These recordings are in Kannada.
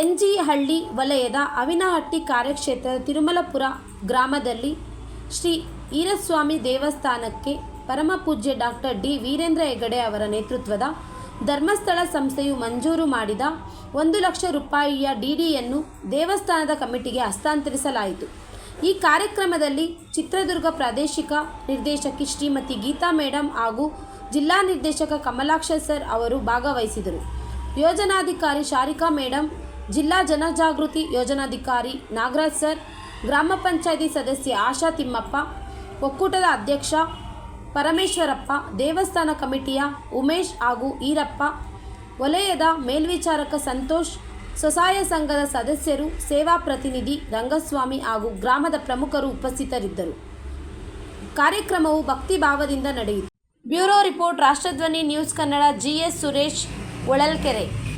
ಎನ್ಜಿಹಳ್ಳಿ ವಲಯದ ಅವಿನಹಟ್ಟಿ ಕಾರ್ಯಕ್ಷೇತ್ರದ ತಿರುಮಲಪುರ ಗ್ರಾಮದಲ್ಲಿ ಶ್ರೀ ಈರಸ್ವಾಮಿ ದೇವಸ್ಥಾನಕ್ಕೆ ಪರಮಪೂಜ್ಯ ಡಾಕ್ಟರ್ ಡಿ ವೀರೇಂದ್ರ ಹೆಗಡೆ ಅವರ ನೇತೃತ್ವದ ಧರ್ಮಸ್ಥಳ ಸಂಸ್ಥೆಯು ಮಂಜೂರು ಮಾಡಿದ ಒಂದು ಲಕ್ಷ ರೂಪಾಯಿಯ ಡಿಡಿಯನ್ನು ದೇವಸ್ಥಾನದ ಕಮಿಟಿಗೆ ಹಸ್ತಾಂತರಿಸಲಾಯಿತು. ಈ ಕಾರ್ಯಕ್ರಮದಲ್ಲಿ ಚಿತ್ರದುರ್ಗ ಪ್ರಾದೇಶಿಕ ನಿರ್ದೇಶಕಿ ಶ್ರೀಮತಿ ಗೀತಾ ಮೇಡಮ್ ಹಾಗೂ ಜಿಲ್ಲಾ ನಿರ್ದೇಶಕ ಕಮಲಾಕ್ಷ ಸರ್ ಅವರು ಭಾಗವಹಿಸಿದರು. ಯೋಜನಾಧಿಕಾರಿ ಶಾರಿಕಾ ಮೇಡಮ್ ಜಿಲ್ಲಾ ಜನಜಾಗೃತಿ ಯೋಜನಾಧಿಕಾರಿ ನಾಗರಾಜ್ ಸರ್, ಗ್ರಾಮ ಪಂಚಾಯಿತಿ ಸದಸ್ಯೆ ಆಶಾ ತಿಮ್ಮಪ್ಪ, ಒಕ್ಕೂಟದ ಅಧ್ಯಕ್ಷ ಪರಮೇಶ್ವರಪ್ಪ, ದೇವಸ್ಥಾನ ಕಮಿಟಿಯ ಉಮೇಶ್ ಹಾಗೂ ಈರಪ್ಪ, ವಲಯದ ಮೇಲ್ವಿಚಾರಕ ಸಂತೋಷ್, ಸ್ವಸಹಾಯ ಸಂಘದ ಸದಸ್ಯರು, ಸೇವಾ ಪ್ರತಿನಿಧಿ ರಂಗಸ್ವಾಮಿ ಹಾಗೂ ಗ್ರಾಮದ ಪ್ರಮುಖರು ಉಪಸ್ಥಿತರಿದ್ದರು. ಕಾರ್ಯಕ್ರಮವು ಭಕ್ತಿ ಭಾವದಿಂದ ನಡೆಯಿತು. Bureau report, Rashtradhwani news Kannada, GS Suresh, Holalkere.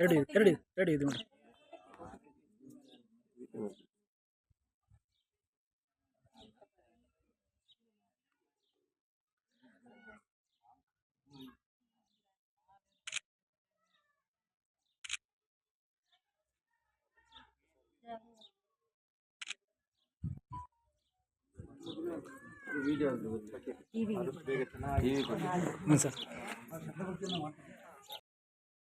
ಎರಡು ಇದೆ, ಎರಡು ಇದೆ, ಎರಡು ಇದೆ ಮೇಡಮ್ ಹ್ಞೂ ಸರ್.